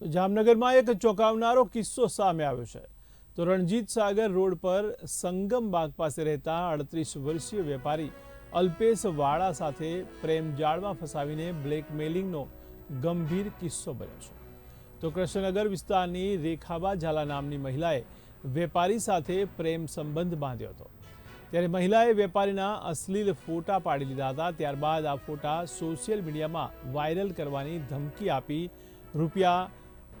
તો જામનગરમાં એક ચોંકાવનારો કિસ્સો સામે આવ્યો છે. તો રણજીત સાગર રોડ પર સંગમ બાગ પાસે રહેતા અડત્રીસ વર્ષીય વેપારી અલ્પેશ વાળા સાથે પ્રેમ જાળમાં ફસાવીને બ્લેકમેલિંગનો ગંભીર કિસ્સો બન્યો છે. તો કૃષ્ણનગર વિસ્તારની રેખાબા ઝાલા નામની મહિલાએ વેપારી સાથે પ્રેમ સંબંધ બાંધ્યો હતો. ત્યારે મહિલાએ વેપારીના અશ્લીલ ફોટા પાડી લીધા હતા. ત્યારબાદ આ ફોટા સોશિયલ મીડિયામાં વાયરલ કરવાની ધમકી આપી રૂપિયા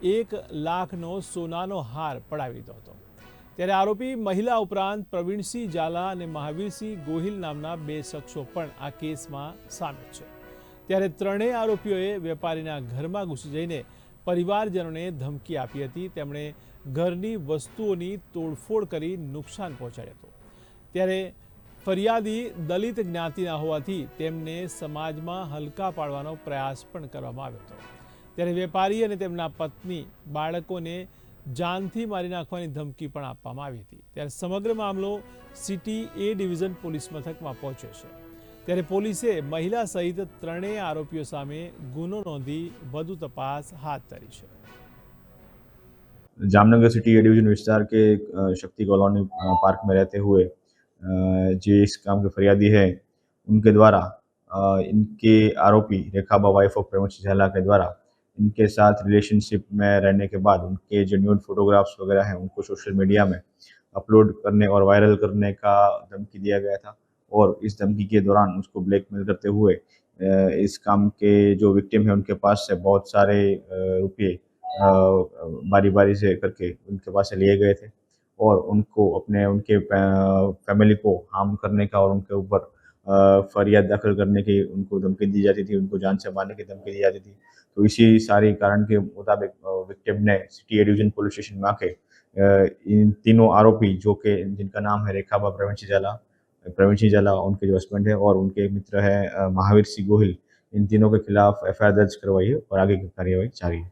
એક લાખનો સોનાનો હાર પડાવી દીધો હતો. ત્યારે આરોપી મહિલા ઉપરાંત પ્રવીણસિંહ ઝાલા અને મહાવીરસિંહ ગોહિલ નામના બે શખ્સો પણ આ કેસમાં સામેલ છે. ત્યારે ત્રણેય આરોપીઓએ વેપારીના ઘરમાં ઘૂસી જઈને પરિવારજનોને ધમકી આપી હતી. તેમણે ઘરની વસ્તુઓની તોડફોડ કરી નુકસાન પહોંચાડ્યું હતું. ત્યારે ફરિયાદી દલિત જ્ઞાતિના હોવાથી તેમને સમાજમાં હલકા પાડવાનો પ્રયાસ પણ કરવામાં આવ્યો હતો. ત્યારે વેપારી અને તેમના પત્ની બાળકોને જાનથી મારી નાખવાની ધમકી પણ આપવામાં આવી હતી ત્યારે સમગ્ર મામલો સિટી એ ડિવિઝન પોલીસ મથકમાં પહોંચ્યો છે ત્યારે પોલીસે મહિલા સહિત ત્રણેય આરોપીઓ સામે ગુનો નોંધી વધુ તપાસ હાથ ધરી છે जामनगर सिटी ए डिवीजन विस्तार के अ, शक्ति कॉलोनी अ, पार्क में रहते हुए अ, जो इस काम के फरियादी है उनके द्वारा अ, इनके आरोपी रेखाबा वाइफ ऑफ प्रवीण झाला के द्वारा इनके साथ रिलेशनशिप में रहने के बाद उनके जेन्यून फोटोग्राफ्स वगैरह हैं, उनको सोशल मीडिया में अपलोड करने और वायरल करने का धमकी दिया गया था और इस धमकी के दौरान उसको ब्लैकमेल करते हुए इस काम के जो विक्टिम है उनके पास से बहुत सारे रुपये बारी बारी से करके उनके पास से लिए गए थे और उनको अपने, उनके फैमिली को हार्म करने का और उनके ऊपर फरियाद दाखिल करने की उनको धमकी दी जाती थी, उनको जान से मारने की धमकी दी जाती थी। तो इसी सारे कारण के मुताबिक विक्टिम ने city A division police station में आके इन तीनों आरोपी जो कि, जिनका नाम है रेखाबा प्रवीण सिंह जाला प्रवीण सिंह जाला उनके जो हस्बैंड है और उनके मित्र है महावीर सिंह गोहिल, इन तीनों के खिलाफ एफआईआर दर्ज करवाई है और आगे की कार्यवाही जारी है।